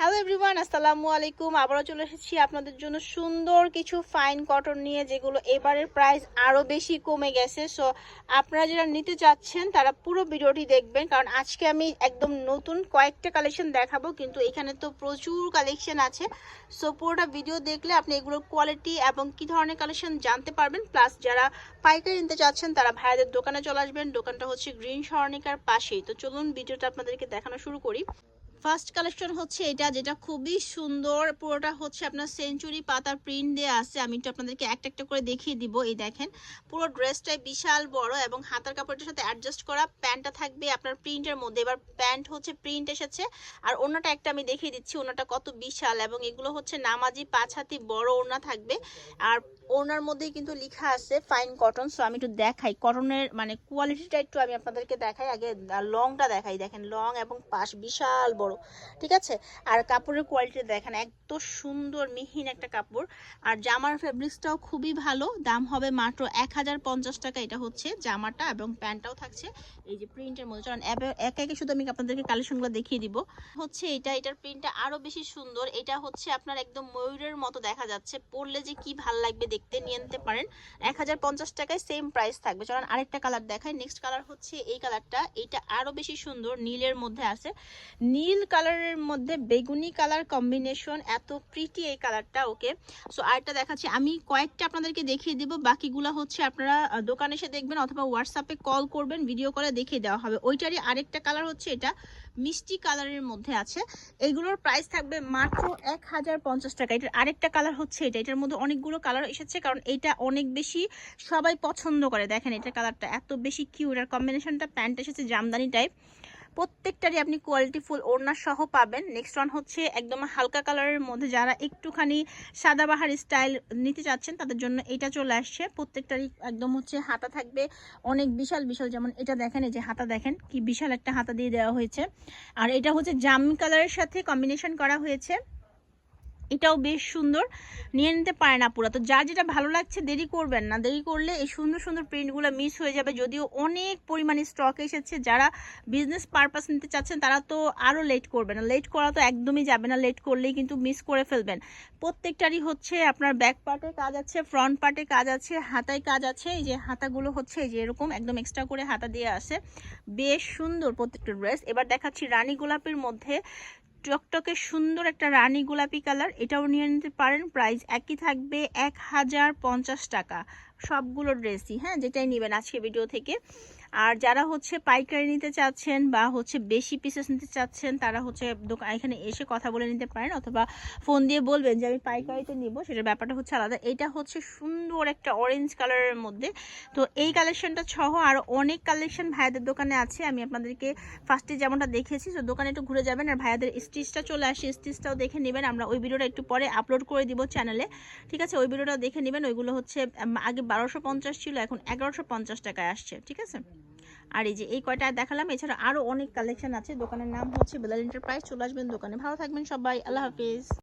Hello everyone আসসালামু আলাইকুম। আবারও চলে এসেছি আপনাদের জন্য সুন্দর কিছু ফাইন কটন নিয়ে, যেগুলো এবারের প্রাইস আরও বেশি কমে গেছে। সো আপনারা যারা নিতে চাচ্ছেন, তারা পুরো ভিডিওটি দেখবেন, কারণ আজকে আমি একদম নতুন কয়েকটা কালেকশন দেখাবো, কিন্তু এখানে তো প্রচুর কালেকশন আছে। সো পুরোটা ভিডিও দেখলে আপনি এগুলোর কোয়ালিটি এবং কি ধরনের কালেকশন জানতে পারবেন। প্লাস যারা পাইকারি নিতে চাচ্ছেন, তারা ভাইয়াদের দোকানে চলে আসবেন। দোকানটা হচ্ছে গ্রিন স্বর্ণিকার পাশেই। তো চলুন, ভিডিওটা আপনাদেরকে দেখানো শুরু করি। ফার্স্ট কালেকশন হচ্ছে এটা, যেটা খুবই সুন্দর। পুরোটা হচ্ছে আপনার সেঞ্চুরি পাতার প্রিন্ট দেওয়া আছে। আমি একটু আপনাদেরকে একটা একটা করে দেখিয়ে দিব। এই দেখেন, পুরো ড্রেসটাই বিশাল বড় এবং হাতার কাপড়টার সাথে অ্যাডজাস্ট করা প্যান্টটা থাকবে আপনার প্রিন্টের মধ্যে। এবার প্যান্ট হচ্ছে প্রিন্ট এসেছে। আর ওনাটা একটা আমি দেখিয়ে দিচ্ছি ওনাটা কত বিশাল এবং এগুলো হচ্ছে নামাজি পাঁচ হাতি বড় ওনা থাকবে। আর ওনার মধ্যেই কিন্তু লেখা আছে ফাইন কটন সো আমি একটু দেখাই। কটনের মানে কোয়ালিটিটা একটু আমি আপনাদেরকে দেখাই। আগে লংটা দেখাই। দেখেন লং এবং পাশ বিশাল বড়, ঠিক আছে? আর কাপড়ের কোয়ালিটি দেখেন, এত সুন্দর, মিহিন একটা কাপড়। আর জামার ফেব্রিক্সটাও খুবই ভালো। দাম হবে মাত্র এক হাজার পঞ্চাশ টাকা। এটা হচ্ছে জামাটা এবং প্যান্টটাও থাকছে। এই যে প্রিন্টের মধ্যে। চলেন, একে একে শুধু আমি আপনাদেরকে কালেকশনগুলো দেখিয়ে দিব। হচ্ছে এটা, এটার প্রিন্টটা আরও বেশি সুন্দর। এটা হচ্ছে আপনার একদম ময়ূরের মতো দেখা যাচ্ছে। পরলে যে কি ভালো লাগবে দেখতে নিয়ে নিতে পারেন। এক হাজার পঞ্চাশ টাকায় সেম প্রাইস থাকবে। চলেন আরেকটা কালার দেখাই। নেক্সট কালার হচ্ছে এই কালারটা এটা আরও বেশি সুন্দর, নীলের মধ্যে আছে। নীল কালারের মধ্যে বেগুনি কালার কম্বিনেশন এত প্রিটি এই কালারটা ওকে সো আরেকটা দেখাচ্ছি। আমি কয়েকটা আপনাদেরকে দেখিয়ে দিব। বাকিগুলো হচ্ছে আপনারা দোকানে এসে দেখবেন অথবা হোয়াটসঅ্যাপে কল করবেন ভিডিও করে দেখিয়ে দেওয়া হবে। ওইটারই আরেকটা কালার হচ্ছে এটা। মিষ্টি কালারের মধ্যে আছে। এগুলোর প্রাইস থাকবে মাত্র এক হাজার পঞ্চাশ টাকা। এটার আরেকটা কালার হচ্ছে এটা। এটার মধ্যে অনেকগুলো কালার এসেছে কারণ এটা অনেক বেশি সবাই পছন্দ করে। দেখেন এটার কালারটা এত বেশি কিউট আর কম্বিনেশনটা প্যান্ট এসেছে জামদানি টাইপ প্রত্যেকটারই আপনি কোয়ালিটি ফুল ওড়না সহ পাবেন। নেক্সট ওয়ান হচ্ছে একদম হালকা কালারের মধ্যে যারা একটুখানি সাদাবাহার স্টাইল নিতে চাচ্ছেন, তাদের জন্য এটা চলে আসছে। প্রত্যেকটারই একদম হচ্ছে হাতা থাকবে অনেক বিশাল বিশাল। যেমন এটা দেখেন, এই যে হাতা দেখেন, কি বিশাল একটা হাতা দিয়ে দেওয়া হয়েছে। আর এটা হচ্ছে জামি কালারের সাথে কম্বিনেশন করা হয়েছে। এটাও বেশ সুন্দর। নিয়ে নিতে পারেন আপুরা। তো যার যেটা ভালো লাগছে, দেরি করবেন না। দেরি করলে এই সুন্দর সুন্দর প্রিন্টগুলো মিস হয়ে যাবে। যদিও অনেক পরিমাণে স্টক এসেছে, যারা বিজনেস পারপাস নিতে চাচ্ছেন, তারা তো আরও লেট করবে না। লেট করা তো একদমই যাবে না। লেট করলেই কিন্তু মিস করে ফেলবেন। প্রত্যেকটারই হচ্ছে আপনার ব্যাক পার্টে কাজ আছে ফ্রন্ট পার্টে কাজ আছে, হাতায় কাজ আছে। এই যে হাতাগুলো হচ্ছে, এই যে এরকম একদম এক্সট্রা করে হাতা দিয়ে আসে। বেশ সুন্দর প্রত্যেকটা ড্রেস এবার দেখাচ্ছি রানী গোলাপের মধ্যে টকটকে সুন্দর একটা রানী গোলাপি কালার, এটাও নিয়ে নিতে পারেন। প্রাইস একই থাকবে এক হাজার পঞ্চাশ টাকা। সবগুলো ড্রেসই হ্যাঁ যেটাই নেবেন আজকে ভিডিও থেকে। আর যারা হচ্ছে পাইকারি নিতে চাচ্ছেন বা হচ্ছে বেশি পিসেস নিতে চাচ্ছেন, তারা হচ্ছে দোকান এখানে এসে কথা বলে নিতে পারেন অথবা ফোন দিয়ে বলবেন যে, আমি পাইকারিতে নিব। সেটার ব্যাপারটা হচ্ছে আলাদা। এটা হচ্ছে সুন্দর একটা অরেঞ্জ কালারের মধ্যে। তো এই কালেকশনটা সহ আর অনেক কালেকশন ভাইয়াদের দোকানে আছে। আমি আপনাদেরকে ফার্স্টে যেমনটা দেখেছি, তো দোকানে একটু ঘুরে যাবেন আর ভাইয়াদের স্টিচটা চলে আসে স্টিচটাও দেখে নেবেন। আমরা ওই ভিডিওটা একটু পরে আপলোড করে দিব চ্যানেলে ঠিক আছে? ওই ভিডিওটা দেখে নেবেন। ওইগুলো হচ্ছে আগে বারোশো পঞ্চাশ ছিল, এখন এগারোশো পঞ্চাশ টাকায় আসছে, ঠিক আছে? আর এই যে এই কয়টা দেখালাম, এছাড়া আরও অনেক কালেকশন আছে। দোকানের নাম হচ্ছে বেলাল এন্টারপ্রাইজ চলে আসবেন দোকানে। ভালো থাকবেন সবাই, আল্লাহ হাফিজ।